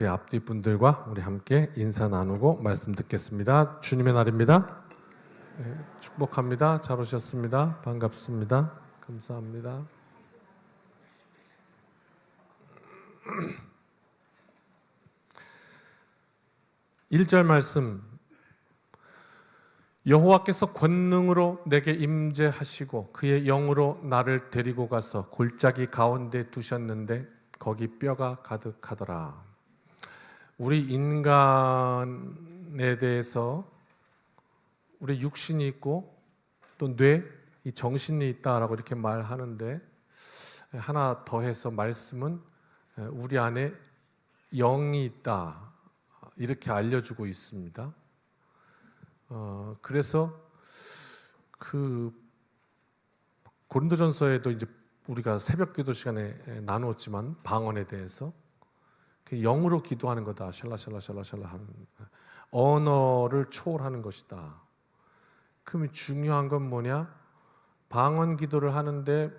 우리 앞뒤 분들과 우리 함께 인사 나누고 말씀 듣겠습니다. 주님의 날입니다. 예, 축복합니다. 잘 오셨습니다. 반갑습니다. 감사합니다. 일절 말씀 여호와께서 권능으로 내게 임재하시고 그의 영으로 나를 데리고 가서 골짜기 가운데 두셨는데 거기 뼈가 가득하더라. 우리 인간에 대해서 우리 육신이 있고 또 뇌, 이 정신이 있다라고 이렇게 말하는데 하나 더해서 말씀은 우리 안에 영이 있다 이렇게 알려주고 있습니다. 어, 그래서 그 고린도전서에도 이제 우리가 새벽 기도 시간에 나누었지만 방언에 대해서 그 영으로 기도하는 거다. 샬라샬라샬라샬라 하는 언어를 초월하는 것이다. 그럼 중요한 건 뭐냐? 방언 기도를 하는데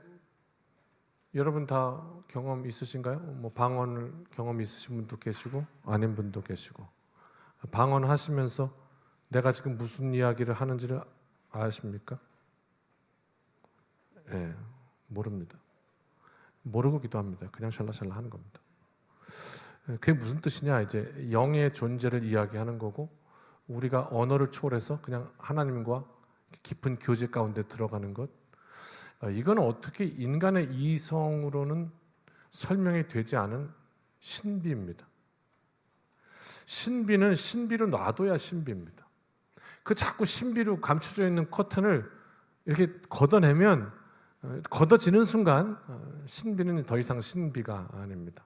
여러분 다 경험 있으신가요? 뭐 방언을 경험 있으신 분도 계시고 아닌 분도 계시고 방언 하시면서 내가 지금 무슨 이야기를 하는지를 아십니까? 예, 네, 모릅니다. 모르고 기도합니다. 그냥 샬라샬라 하는 겁니다. 예, 그게 무슨 뜻이냐? 이제 영의 존재를 이야기하는 거고 우리가 언어를 초월해서 그냥 하나님과 깊은 교제 가운데 들어가는 것. 어, 이건 어떻게 인간의 이성으로는 설명이 되지 않은 신비입니다. 신비는 신비로 놔둬야 신비입니다. 그 자꾸 신비로 감춰져 있는 커튼을 이렇게 걷어내면 어, 걷어지는 순간 어, 신비는 더 이상 신비가 아닙니다.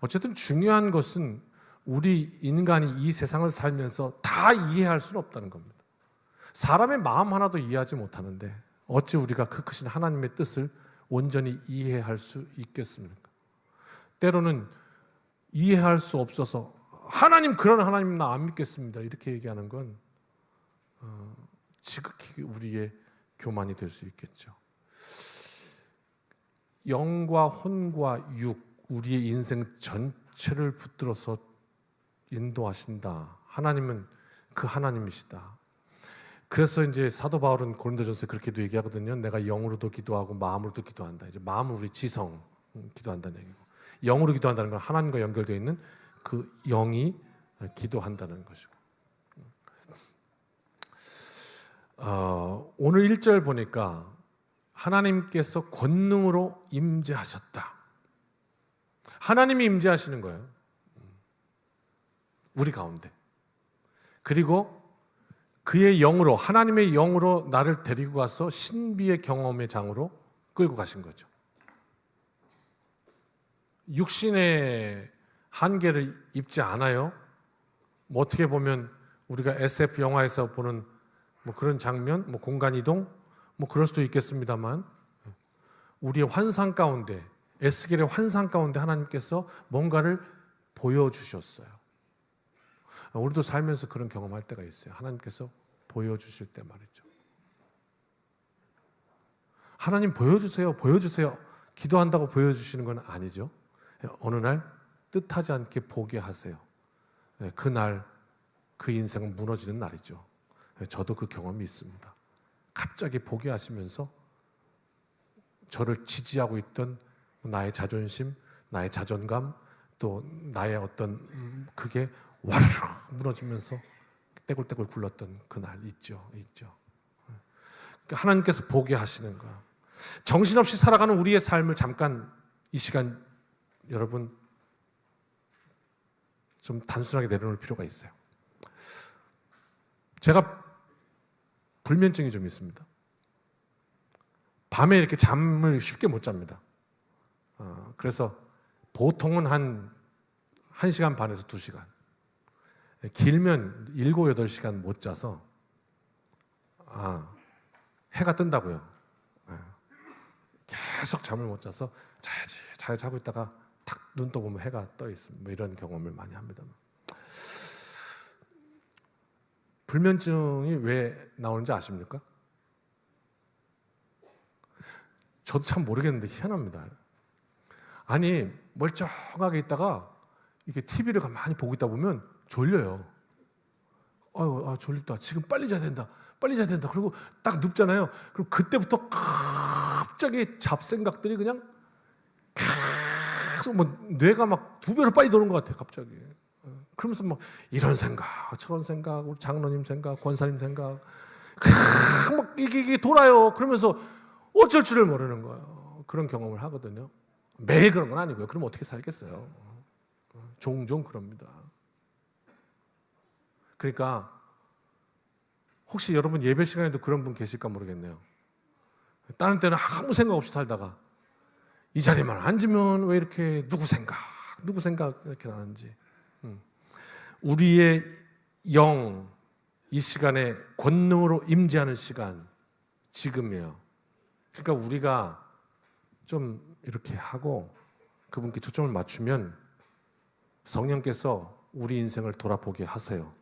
어쨌든 중요한 것은 우리 인간이 이 세상을 살면서 다 이해할 수는 없다는 겁니다. 사람의 마음 하나도 이해하지 못하는데 어찌 우리가 그 크신 하나님의 뜻을 온전히 이해할 수 있겠습니까? 때로는 이해할 수 없어서 하나님 그런 하나님 나 안 믿겠습니다. 이렇게 얘기하는 건 어, 지극히 우리의 교만이 될 수 있겠죠. 영과 혼과 육 우리의 인생 전체를 붙들어서 인도하신다. 하나님은 그 하나님이시다. 그래서 이제 사도 바울은 고린도전서에 그렇게도 얘기하거든요. 내가 영으로도 기도하고 마음으로도 기도한다. 이제 마음으로 우리 지성 음, 기도한다는 얘기고 영으로 기도한다는 건 하나님과 연결되어 있는 그 영이 기도한다는 것이고. 어, 오늘 1절 보니까 하나님께서 권능으로 임재하셨다. 하나님이 임재하시는 거예요. 우리 가운데. 그리고 그의 영으로 하나님의 영으로 나를 데리고 가서 신비의 경험의 장으로 끌고 가신 거죠. 육신의 한계를 입지 않아요. 뭐 어떻게 보면 우리가 SF 영화에서 보는 뭐 그런 장면, 뭐 공간 이동, 뭐 그럴 수도 있겠습니다만 우리의 환상 가운데 에스겔의 환상 가운데 하나님께서 뭔가를 보여주셨어요. 우리도 살면서 그런 경험할 때가 있어요. 하나님께서 보여주실 때 말이죠. 하나님 보여주세요, 보여주세요. 기도한다고 보여주시는 건 아니죠. 어느 날 뜻하지 않게 보게 하세요. 그날 그 인생은 무너지는 날이죠. 저도 그 경험이 있습니다. 갑자기 보게 하시면서 저를 지지하고 있던 나의 자존심, 나의 자존감, 또 나의 어떤 그게 와르르 무너지면서 떼굴떼굴 굴렀던 그날 있죠, 있죠. 그러니까 하나님께서 보게 하시는 거야. 정신없이 살아가는 우리의 삶을 잠깐 이 시간 여러분 좀 단순하게 내려놓을 필요가 있어요. 제가 불면증이 좀 있습니다. 밤에 이렇게 잠을 쉽게 못 잡니다. 어, 그래서 보통은 한 1시간 반에서 2시간. 길면 7, 8시간 못 자서, 아, 해가 뜬다고요. 예. 계속 잠을 못 자서 자야지, 잘 자고 있다가 탁 눈 떠보면 해가 떠 있습니다. 뭐 이런 경험을 많이 합니다. 불면증이 왜 나오는지 아십니까? 저도 참 모르겠는데 희한합니다. 아니 멀쩡하게 있다가 이게 TV를 가만히 보고 있다 보면 졸려요. 아유, 아, 졸립다. 지금 빨리 자야 된다. 빨리 자야 된다. 그리고 딱 눕잖아요. 그럼 그때부터 갑자기 잡생각들이 그냥 계속 뭐 뇌가 막 두 배로 빨리 도는 것 같아요. 갑자기. 어, 그러면서 막 이런 생각, 저런 생각, 우리 장로님 생각, 권사님 생각, 캬, 막 이게, 이게 돌아요. 그러면서 어쩔 줄을 모르는 거예요. 그런 경험을 하거든요. 매일 그런 건 아니고요. 그럼 어떻게 살겠어요? 어, 종종 그럽니다. 그러니까 혹시 여러분 예배 시간에도 그런 분 계실까 모르겠네요. 다른 때는 아무 생각 없이 살다가 이 자리만 앉으면 왜 이렇게 누구 생각, 누구 생각 이렇게 나는지. 음. 우리의 영, 이 시간에 권능으로 임재하는 시간, 지금이에요. 그러니까 우리가 좀 이렇게 하고 그분께 초점을 맞추면 성령께서 우리 인생을 돌아보게 하세요.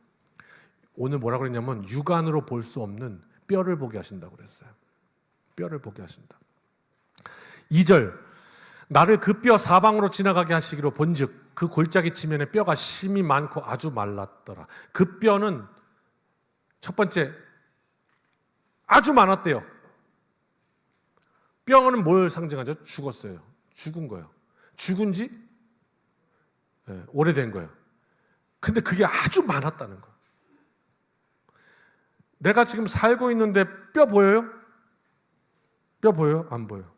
오늘 뭐라 그랬냐면 육안으로 볼 수 없는 뼈를 보게 하신다고 그랬어요. 뼈를 보게 하신다. 2절 나를 그 뼈 사방으로 지나가게 하시기로 본즉 그 골짜기 지면에 뼈가 심이 많고 아주 말랐더라. 그 뼈는 첫 번째 아주 많았대요. 뼈는 뭘 상징하죠? 죽었어요. 죽은 거예요. 죽은 지 예, 오래된 거예요. 근데 그게 아주 많았다는 거예요. 내가 지금 살고 있는데 뼈 보여요? 뼈 보여요? 안 보여요.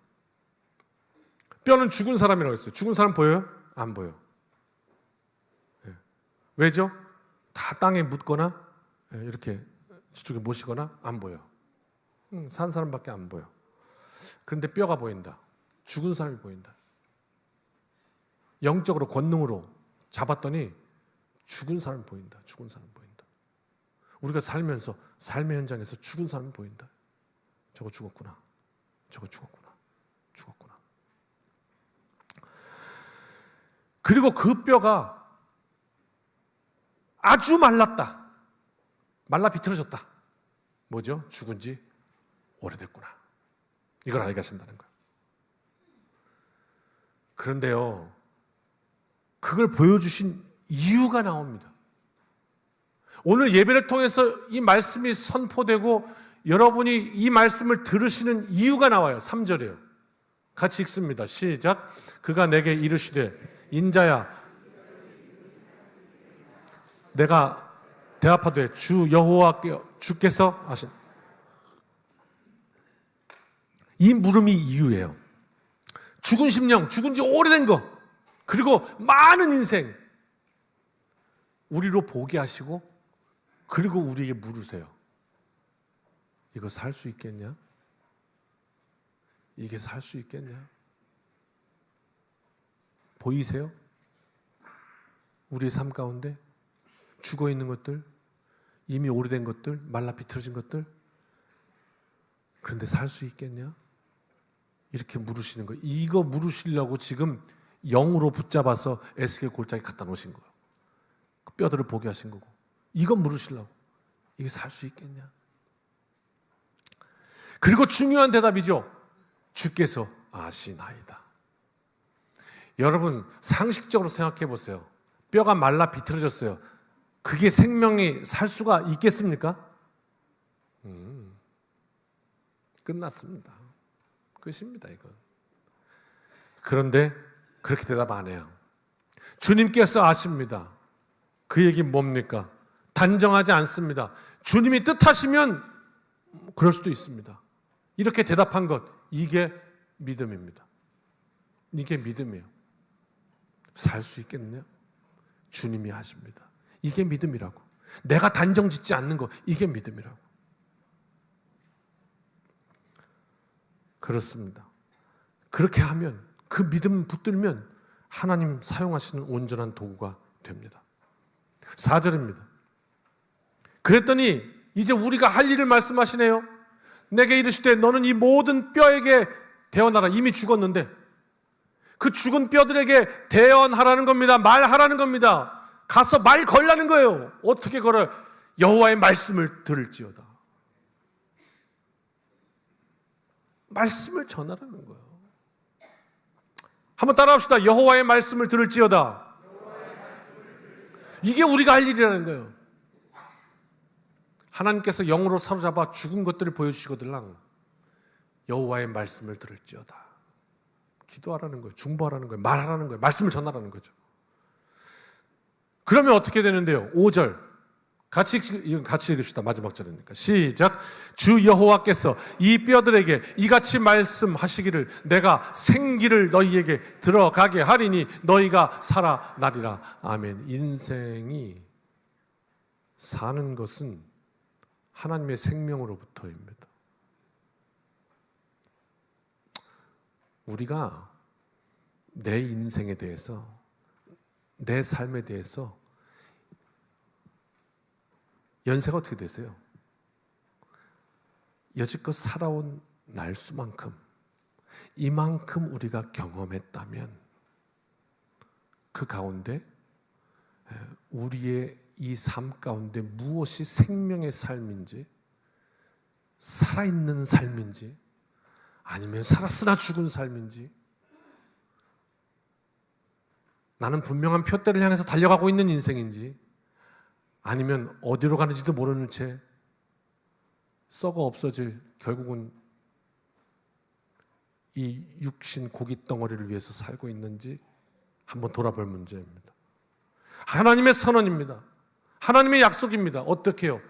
뼈는 죽은 사람이라고 했어요. 죽은 사람 보여요? 안 보여. 예. 왜죠? 다 땅에 묻거나 예, 이렇게 저쪽에 모시거나 안 보여. 음, 산 사람밖에 안 보여. 그런데 뼈가 보인다. 죽은 사람이 보인다. 영적으로 권능으로 잡았더니 죽은 사람이 보인다. 죽은 사람 보인다. 우리가 살면서 삶의 현장에서 죽은 사람이 보인다. 저거 죽었구나. 저거 죽었구나. 죽었구나. 그리고 그 뼈가 아주 말랐다. 말라 비틀어졌다. 뭐죠? 죽은 지 오래됐구나. 이걸 알게 하신다는 거예요. 그런데요, 그걸 보여주신 이유가 나옵니다. 오늘 예배를 통해서 이 말씀이 선포되고 여러분이 이 말씀을 들으시는 이유가 나와요. 3절이에요. 같이 읽습니다. 시작. 그가 내게 이르시되 인자야 내가 대합하되 주 여호와께 주께서 하신 이 물음이 이유예요. 죽은 심령, 죽은 지 오래된 거, 그리고 많은 인생, 우리로 보게 하시고, 그리고 우리에게 물으세요. 이거 살 수 있겠냐? 이게 살 수 있겠냐? 보이세요? 우리의 삶 가운데 죽어 있는 것들, 이미 오래된 것들, 말라 비틀어진 것들, 그런데 살 수 있겠냐? 이렇게 물으시는 거예요. 이거 물으시려고 지금 영으로 붙잡아서 에스겔 골짜기 갖다 놓으신 거예요. 그 뼈들을 보게 하신 거고. 이거 물으시려고. 이게 살 수 있겠냐? 그리고 중요한 대답이죠. 주께서 아시나이다. 여러분 상식적으로 생각해 보세요. 뼈가 말라 비틀어졌어요. 그게 생명이 살 수가 있겠습니까? 음, 끝났습니다. 끝입니다, 이건. 그런데 그렇게 대답 안 해요. 주님께서 아십니다. 그 얘기 뭡니까? 단정하지 않습니다. 주님이 뜻하시면 그럴 수도 있습니다. 이렇게 대답한 것, 이게 믿음입니다. 이게 믿음이에요. 살 수 있겠네요? 주님이 하십니다. 이게 믿음이라고. 내가 단정 짓지 않는 거, 이게 믿음이라고. 그렇습니다. 그렇게 하면 그 믿음 붙들면 하나님 사용하시는 온전한 도구가 됩니다. 4절입니다. 그랬더니 이제 우리가 할 일을 말씀하시네요. 내게 이르시되 너는 이 모든 뼈에게 대언하라. 이미 죽었는데 그 죽은 뼈들에게 대언하라는 겁니다. 말하라는 겁니다. 가서 말 걸라는 거예요. 어떻게 걸어요? 여호와의 말씀을 들을지어다. 말씀을 전하라는 거예요. 한번 따라합시다. 여호와의 말씀을 들을지어다. 이게 우리가 할 일이라는 거예요. 하나님께서 영으로 사로잡아 죽은 것들을 보여주시거들랑 여호와의 말씀을 들을지어다. 기도하라는 거예요. 중보하라는 거예요. 말하라는 거예요. 말씀을 전하라는 거죠. 그러면 어떻게 되는데요? 5절. 같이 읽- 같이 읽읍시다. 마지막 절이니까. 시작. 주 여호와께서 이 뼈들에게 이같이 말씀하시기를 내가 생기를 너희에게 들어가게 하리니 너희가 살아나리라. 아멘. 인생이 사는 것은 하나님의 생명으로부터입니다. 우리가 내 인생에 대해서 내 삶에 대해서 연세가 어떻게 되세요? 여지껏 살아온 날수만큼 이만큼 우리가 경험했다면 그 가운데 에, 우리의 이 삶 가운데 무엇이 생명의 삶인지 살아있는 삶인지 아니면 살았으나 죽은 삶인지 나는 분명한 표대를 향해서 달려가고 있는 인생인지 아니면 어디로 가는지도 모르는 채 썩어 없어질 결국은 이 육신 고기 덩어리를 위해서 살고 있는지 한번 돌아볼 문제입니다. 하나님의 선언입니다. 하나님의 약속입니다. 어떻게요?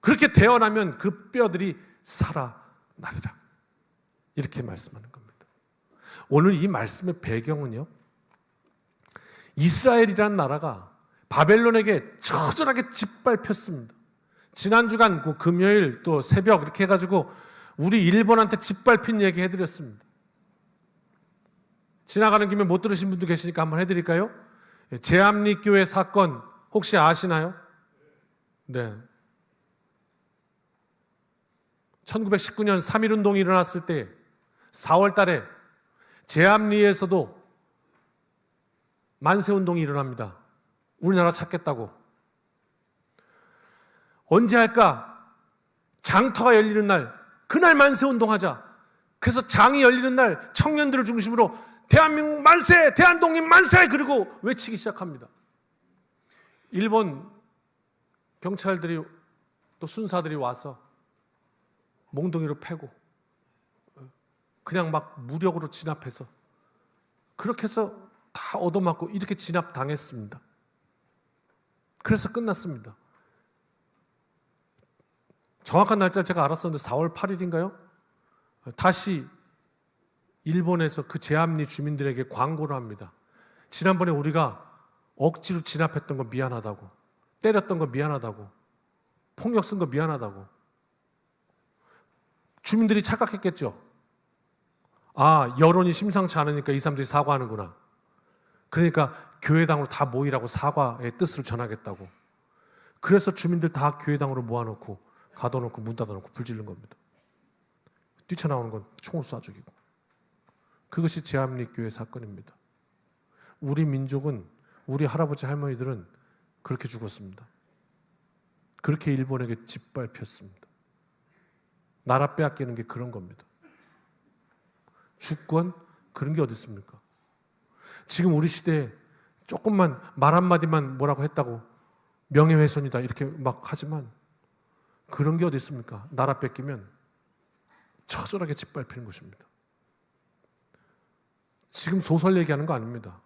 그렇게 태어나면 그 뼈들이 살아나리라. 이렇게 말씀하는 겁니다. 오늘 이 말씀의 배경은요. 이스라엘이라는 나라가 바벨론에게 처절하게 짓밟혔습니다. 지난 주간 그 금요일 또 새벽 이렇게 해가지고 우리 일본한테 짓밟힌 얘기 해드렸습니다. 지나가는 김에 못 들으신 분도 계시니까 한번 해드릴까요? 예, 제암리 교회 사건 혹시 아시나요? 네. 1919년 3.1 운동이 일어났을 때 4월 달에 제암리에서도 만세 운동이 일어납니다. 우리나라 찾겠다고. 언제 할까? 장터가 열리는 날, 그날 만세 운동하자. 그래서 장이 열리는 날 청년들을 중심으로 대한민국 만세, 대한독립 만세! 그리고 외치기 시작합니다. 일본 경찰들이 또 순사들이 와서 몽둥이로 패고 그냥 막 무력으로 진압해서 그렇게 해서 다 얻어맞고 이렇게 진압 당했습니다. 그래서 끝났습니다. 정확한 날짜를 제가 알았었는데 4월 8일인가요? 다시 일본에서 그 제암리 주민들에게 광고를 합니다. 지난번에 우리가 억지로 진압했던 거 미안하다고, 때렸던 거 미안하다고, 폭력 쓴 거 미안하다고. 주민들이 착각했겠죠. 아, 여론이 심상치 않으니까 이 사람들이 사과하는구나. 그러니까 교회당으로 다 모이라고 사과의 뜻을 전하겠다고. 그래서 주민들 다 교회당으로 모아놓고 가둬놓고 문 닫아놓고 불 지른 겁니다. 뛰쳐나오는 건 총을 쏴 죽이고. 그것이 제암리 교회 사건입니다. 우리 민족은 우리 할아버지 할머니들은 그렇게 죽었습니다. 그렇게 일본에게 짓밟혔습니다. 나라 빼앗기는 게 그런 겁니다. 주권 그런 게 어디 있습니까? 지금 우리 시대에 조금만 말 한마디만 뭐라고 했다고 명예훼손이다 이렇게 막 하지만 그런 게 어디 있습니까? 나라 뺏기면 처절하게 짓밟히는 것입니다. 지금 소설 얘기하는 거 아닙니다.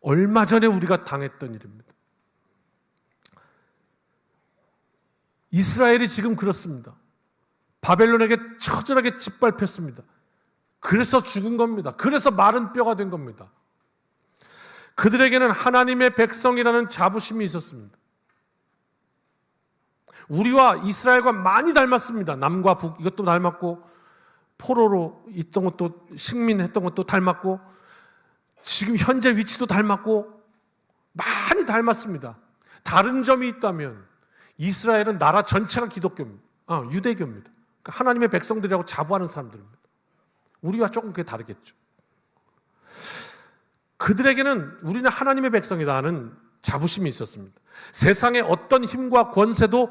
얼마 전에 우리가 당했던 일입니다. 이스라엘이 지금 그렇습니다. 바벨론에게 처절하게 짓밟혔습니다. 그래서 죽은 겁니다. 그래서 마른 뼈가 된 겁니다. 그들에게는 하나님의 백성이라는 자부심이 있었습니다. 우리와 이스라엘과 많이 닮았습니다. 남과 북 이것도 닮았고 포로로 있던 것도 식민했던 것도 닮았고 지금 현재 위치도 닮았고 많이 닮았습니다. 다른 점이 있다면 이스라엘은 나라 전체가 기독교입니다. 아, 유대교입니다. 그러니까 하나님의 백성들이라고 자부하는 사람들입니다. 우리와 조금 그게 다르겠죠. 그들에게는 우리는 하나님의 백성이다는 자부심이 있었습니다. 세상의 어떤 힘과 권세도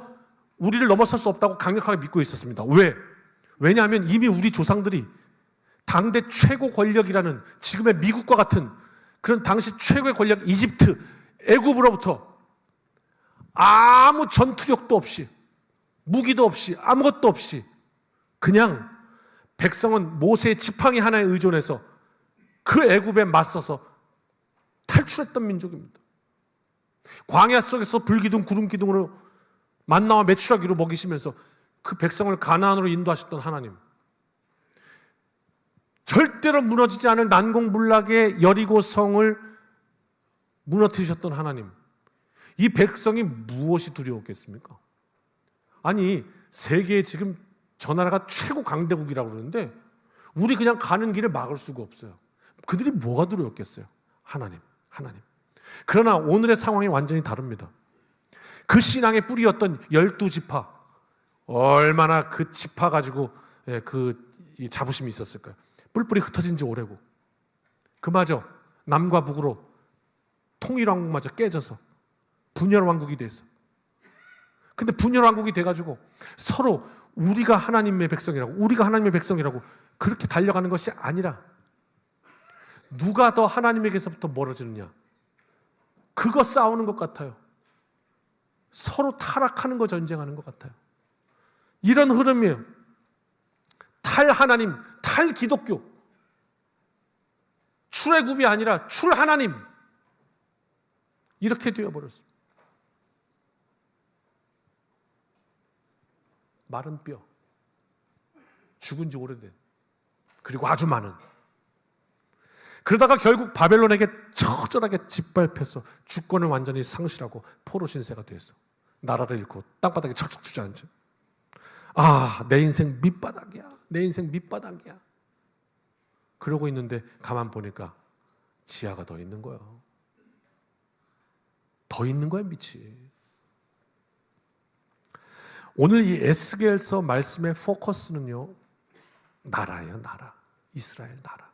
우리를 넘어설 수 없다고 강력하게 믿고 있었습니다. 왜? 왜냐하면 이미 우리 조상들이 당대 최고 권력이라는 지금의 미국과 같은 그런 당시 최고의 권력 이집트 애굽으로부터 아무 전투력도 없이 무기도 없이 아무것도 없이 그냥 백성은 모세의 지팡이 하나에 의존해서 그 애굽에 맞서서 탈출했던 민족입니다. 광야 속에서 불기둥 구름 기둥으로 만나와 메추라기로 먹이시면서 그 백성을 가나안으로 인도하셨던 하나님. 절대로 무너지지 않을 난공불락의 여리고 성을 무너뜨리셨던 하나님. 이 백성이 무엇이 두려웠겠습니까? 아니, 세계에 지금 저 나라가 최고 강대국이라고 그러는데 우리 그냥 가는 길을 막을 수가 없어요. 그들이 뭐가 두려웠겠어요? 하나님, 하나님. 그러나 오늘의 상황이 완전히 다릅니다. 그 신앙의 뿌리였던 열두 지파 얼마나 그 지파 가지고 예, 그이 자부심이 있었을까요? 뿔뿔이 흩어진 지 오래고 그마저 남과 북으로 통일 왕국마저 깨져서 분열 왕국이 돼서 근데 분열 왕국이 돼가지고 서로 우리가 하나님의 백성이라고 우리가 하나님의 백성이라고 그렇게 달려가는 것이 아니라 누가 더 하나님에게서부터 멀어지느냐 그거 싸우는 것 같아요. 서로 타락하는 거 전쟁하는 것 같아요. 이런 흐름이에요. 탈 하나님, 탈 기독교. 출애굽이 아니라 출 하나님. 이렇게 되어버렸습니다. 마른 뼈. 죽은 지 오래된. 그리고 아주 많은. 그러다가 결국 바벨론에게 처절하게 짓밟혀서 주권을 완전히 상실하고 포로 신세가 돼서 나라를 잃고 땅바닥에 척척 주저앉아. 아, 내 인생 밑바닥이야. 내 인생 밑바닥이야. 그러고 있는데 가만 보니까 지하가 더 있는 거예요. 더 있는 거야, 밑이. 오늘 이 에스겔서 말씀의 포커스는요. 나라예요, 나라. 이스라엘 나라.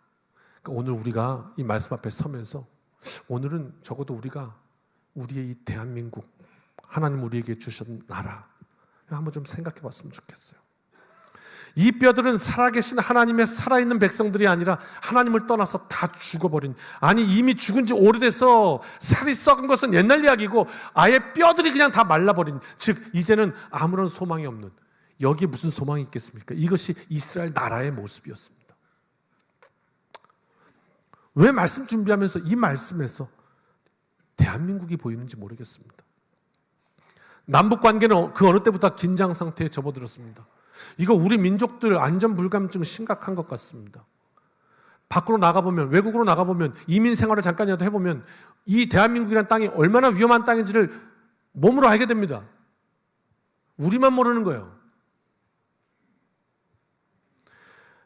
오늘 우리가 이 말씀 앞에 서면서 오늘은 적어도 우리가 우리의 이 대한민국 하나님 우리에게 주신 나라 한번 좀 생각해 봤으면 좋겠어요. 이 뼈들은 살아계신 하나님의 살아있는 백성들이 아니라 하나님을 떠나서 다 죽어버린 아니 이미 죽은 지 오래돼서 살이 썩은 것은 옛날 이야기고 아예 뼈들이 그냥 다 말라버린 즉 이제는 아무런 소망이 없는 여기에 무슨 소망이 있겠습니까? 이것이 이스라엘 나라의 모습이었습니다. 왜 말씀 준비하면서 이 말씀에서 대한민국이 보이는지 모르겠습니다. 남북 관계는 그 어느 때보다 긴장 상태에 접어들었습니다. 이거 우리 민족들 안전 불감증 심각한 것 같습니다. 밖으로 나가보면, 외국으로 나가보면, 이민 생활을 잠깐이라도 해보면, 이 대한민국이라는 땅이 얼마나 위험한 땅인지를 몸으로 알게 됩니다. 우리만 모르는 거예요.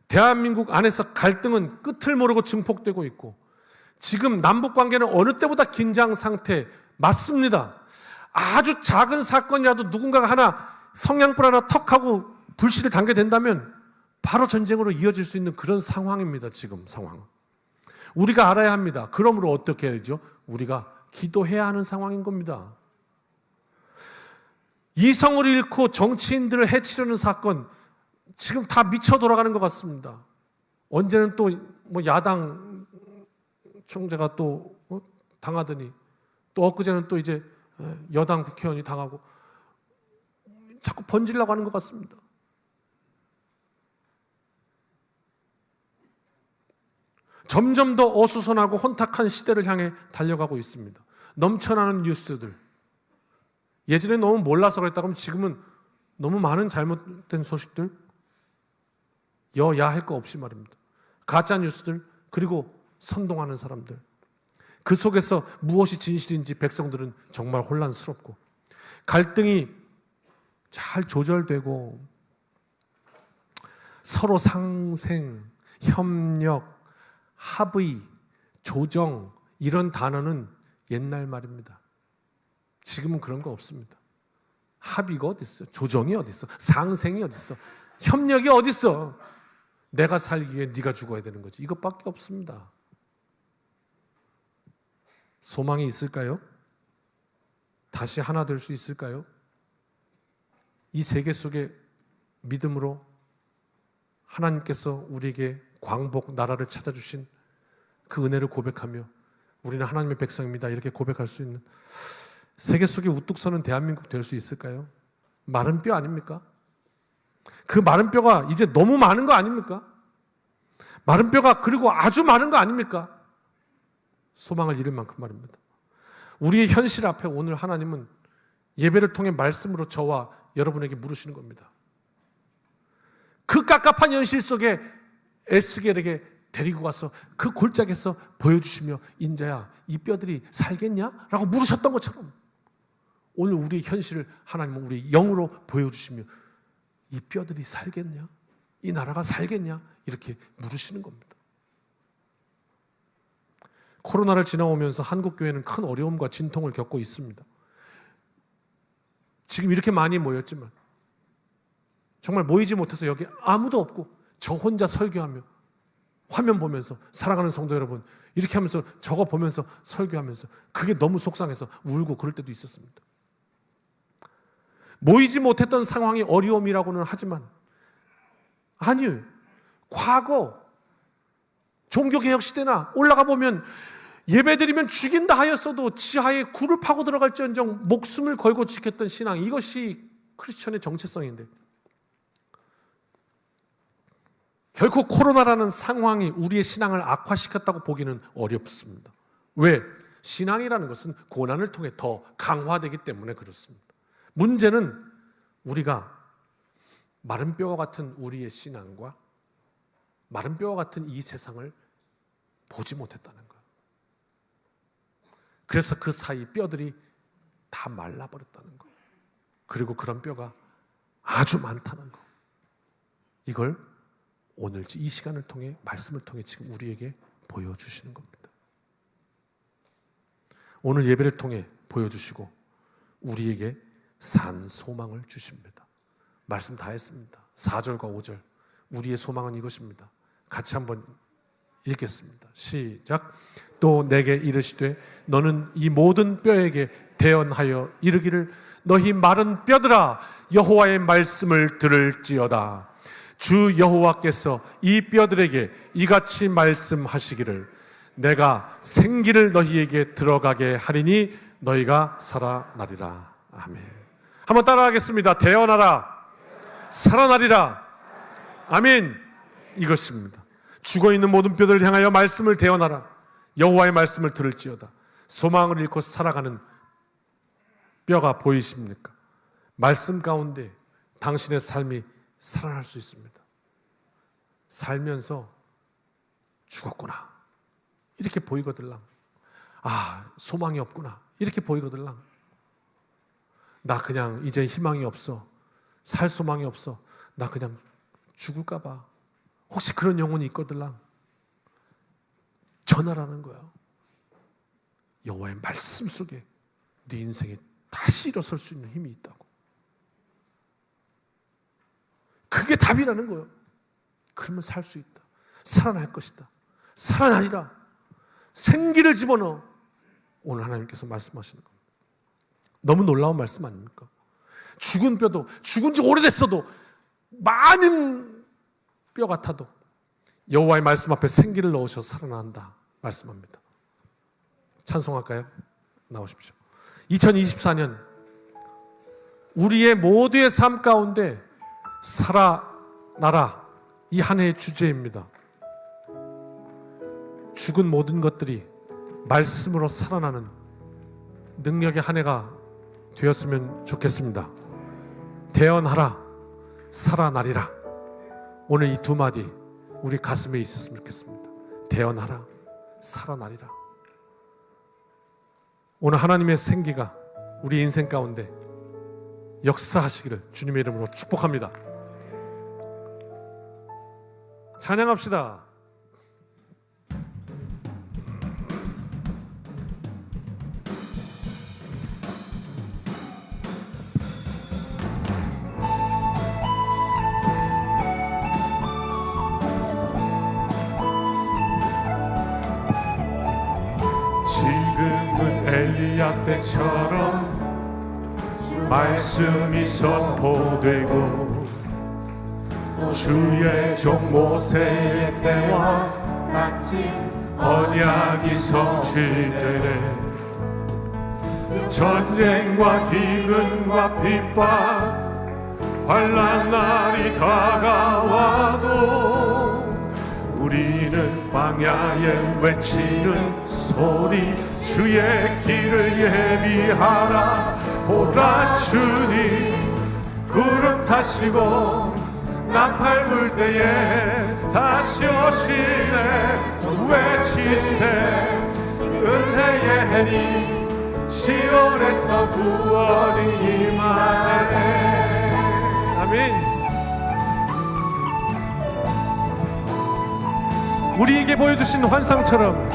대한민국 안에서 갈등은 끝을 모르고 증폭되고 있고, 지금 남북 관계는 어느 때보다 긴장 상태 맞습니다. 아주 작은 사건이라도 누군가가 하나 성냥불 하나 턱하고 불씨를 당게 된다면 바로 전쟁으로 이어질 수 있는 그런 상황입니다. 지금 상황. 우리가 알아야 합니다. 그러므로 어떻게 해야죠? 우리가 기도해야 하는 상황인 겁니다. 이성을 잃고 정치인들을 해치려는 사건 지금 다 미쳐 돌아가는 것 같습니다. 언제는 또 뭐 야당 총재가 또 어? 당하더니 또 엊그제는 또 이제 여당 국회의원이 당하고 자꾸 번지려고 하는 것 같습니다. 점점 더 어수선하고 혼탁한 시대를 향해 달려가고 있습니다. 넘쳐나는 뉴스들. 예전에 너무 몰라서 그랬다 그러면 지금은 너무 많은 잘못된 소식들, 여야 할 거 없이 말입니다. 가짜 뉴스들, 그리고 선동하는 사람들. 그 속에서 무엇이 진실인지 백성들은 정말 혼란스럽고, 갈등이 잘 조절되고, 서로 상생, 협력, 합의, 조정 이런 단어는 옛날 말입니다. 지금은 그런 거 없습니다. 합의가 어디 있어? 조정이 어디 있어? 상생이 어디 있어? 협력이 어디 있어? 내가 살기 위해 네가 죽어야 되는 거지. 이것밖에 없습니다. 소망이 있을까요? 다시 하나 될 수 있을까요? 이 세계 속에 믿음으로 하나님께서 우리에게 광복 나라를 찾아주신 그 은혜를 고백하며 우리는 하나님의 백성입니다. 이렇게 고백할 수 있는 세계 속에 우뚝 서는 대한민국 될 수 있을까요? 마른 뼈 아닙니까? 그 마른 뼈가 이제 너무 많은 거 아닙니까? 마른 뼈가 그리고 아주 많은 거 아닙니까? 소망을 잃은 만큼 말입니다. 우리의 현실 앞에 오늘 하나님은 예배를 통해 말씀으로 저와 여러분에게 물으시는 겁니다. 그 깝깝한 현실 속에 에스겔에게 데리고 가서 그 골짜기에서 보여주시며 인자야 이 뼈들이 살겠냐? 라고 물으셨던 것처럼 오늘 우리의 현실을 하나님은 우리의 영으로 보여주시며 이 뼈들이 살겠냐? 이 나라가 살겠냐? 이렇게 물으시는 겁니다. 코로나를 지나오면서 한국 교회는 큰 어려움과 진통을 겪고 있습니다. 지금 이렇게 많이 모였지만 정말 모이지 못해서 여기 아무도 없고 저 혼자 설교하며 화면 보면서 사랑하는 성도 여러분 이렇게 하면서 저거 보면서 설교하면서 그게 너무 속상해서 울고 그럴 때도 있었습니다. 모이지 못했던 상황이 어려움이라고는 하지만 아니요. 과거 종교개혁 시대나 올라가 보면 예배드리면 죽인다 하였어도 지하에 굴을 파고 들어갈지언정 목숨을 걸고 지켰던 신앙 이것이 크리스천의 정체성인데 결코 코로나라는 상황이 우리의 신앙을 악화시켰다고 보기는 어렵습니다. 왜? 신앙이라는 것은 고난을 통해 더 강화되기 때문에 그렇습니다. 문제는 우리가 마른 뼈와 같은 우리의 신앙과 마른 뼈와 같은 이 세상을 보지 못했다는 거예요. 그래서 그 사이 뼈들이 다 말라버렸다는 거예요. 그리고 그런 뼈가 아주 많다는 거. 이걸 오늘 이 시간을 통해 말씀을 통해 지금 우리에게 보여주시는 겁니다. 오늘 예배를 통해 보여주시고 우리에게 산 소망을 주십니다. 말씀 다 했습니다. 4절과 5절. 우리의 소망은 이것입니다. 같이 한번 읽겠습니다. 시작. 또 내게 이르시되 너는 이 모든 뼈에게 대언하여 이르기를 너희 마른 뼈들아 여호와의 말씀을 들을지어다. 주 여호와께서 이 뼈들에게 이같이 말씀하시기를 내가 생기를 너희에게 들어가게 하리니 너희가 살아나리라. 아멘. 한번 따라하겠습니다. 대언하라. 살아나리라. 아멘. 이것입니다. 죽어 있는 모든 뼈들을 향하여 말씀을 대언하라. 여호와의 말씀을 들을지어다. 소망을 잃고 살아가는 뼈가 보이십니까? 말씀 가운데 당신의 삶이 살아날 수 있습니다. 살면서 죽었구나. 이렇게 보이거들랑. 아, 소망이 없구나. 이렇게 보이거들랑. 나 그냥 이제 희망이 없어. 살 소망이 없어. 나 그냥 죽을까봐. 혹시 그런 영혼이 있거들랑. 전하라는 거야. 여호와의 말씀 속에 네 인생에 다시 일어설 수 있는 힘이 있다고. 그게 답이라는 거예요. 그러면 살 수 있다. 살아날 것이다. 살아나리라. 생기를 집어넣어. 오늘 하나님께서 말씀하시는 겁니다. 너무 놀라운 말씀 아닙니까? 죽은 뼈도, 죽은 지 오래됐어도, 많은 뼈 같아도, 여호와의 말씀 앞에 생기를 넣으셔서 살아난다. 말씀합니다. 찬송할까요? 나오십시오. 2024년, 우리의 모두의 삶 가운데 살아나라. 이 한 해의 주제입니다. 죽은 모든 것들이 말씀으로 살아나는 능력의 한 해가 되었으면 좋겠습니다. 대언하라, 살아나리라. 오늘 이 두 마디 우리 가슴에 있었으면 좋겠습니다. 대언하라, 살아나리라. 오늘 하나님의 생기가 우리 인생 가운데 역사하시기를 주님의 이름으로 축복합니다. 찬양합시다. 때처럼 말씀이 선포되고 주의 종 모세의 때와 같이 언약이 성취되네. 전쟁과 기근과 핍박 환란 날이 다가와도 우리는 광야에 외치는 소리 주의 길을 예비하라. 보라 주님 구름 타시고 나팔 불 때에 다시 오시네. 외치세. 은혜의 해니 시온에서 구원이 임하네. 아멘 우리에게 보여주신 환상처럼.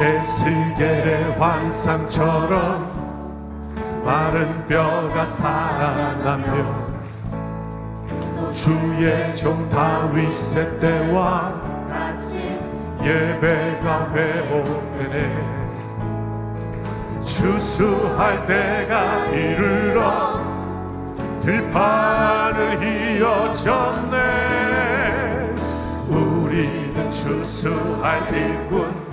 에스겔의 환상처럼 마른 뼈가 살아나며 주의 종 다윗의 때와 예배가 회복되네. 추수할 때가 이르러 들판을 이어졌네. 우리는 추수할 일꾼.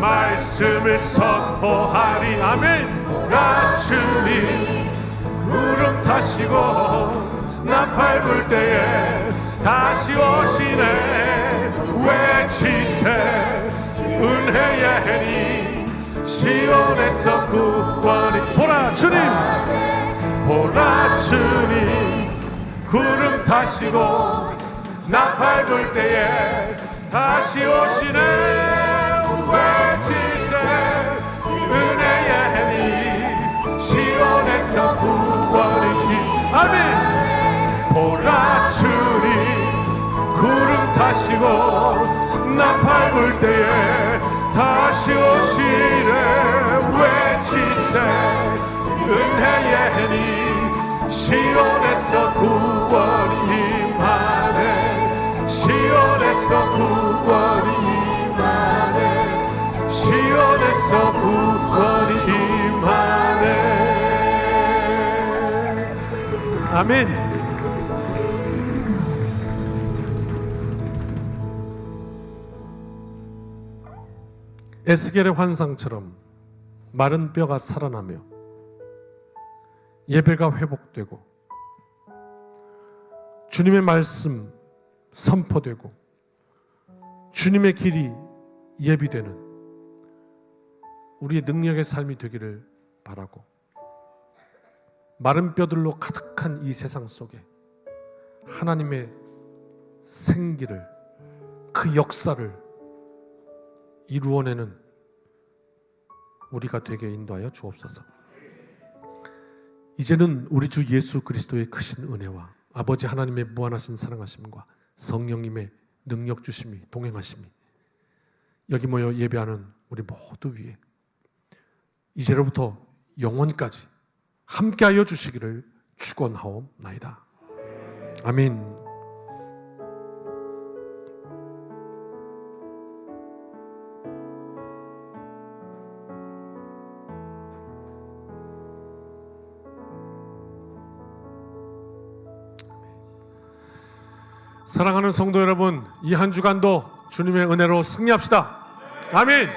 말씀을 선포하리. 아멘. 나 주님 구름 타시고 나팔 불 때에 다시 오시네. 외치세. 은혜의 해니 시온에서 구원이 보라 주님. 보라 주님. 구름 타시고 나팔 불 때에 다시 오시네. 외치세. 은혜의 해니 시온에서 구원이 아멘. 보라 주님 구름 타시고 나팔 불 때에 다시 오시네. 외치세. 은혜의 해니 시온에서 구원이 시온에서 구원이 임하네. 시온에서 구원이 임하네. 아멘. 에스겔의 환상처럼 마른 뼈가 살아나며 예배가 회복되고 주님의 말씀 선포되고 주님의 길이 예비되는 우리의 능력의 삶이 되기를 바라고 마른 뼈들로 가득한 이 세상 속에 하나님의 생기를 그 역사를 이루어내는 우리가 되게 인도하여 주옵소서. 이제는 우리 주 예수 그리스도의 크신 은혜와 아버지 하나님의 무한하신 사랑하심과 성령님의 능력 주심이 동행하심이 여기 모여 예배하는 우리 모두 위에 이제로부터 영원까지 함께하여 주시기를 축원하옵나이다. 아멘. 사랑하는 성도 여러분, 이 한 주간도 주님의 은혜로 승리합시다. 아멘.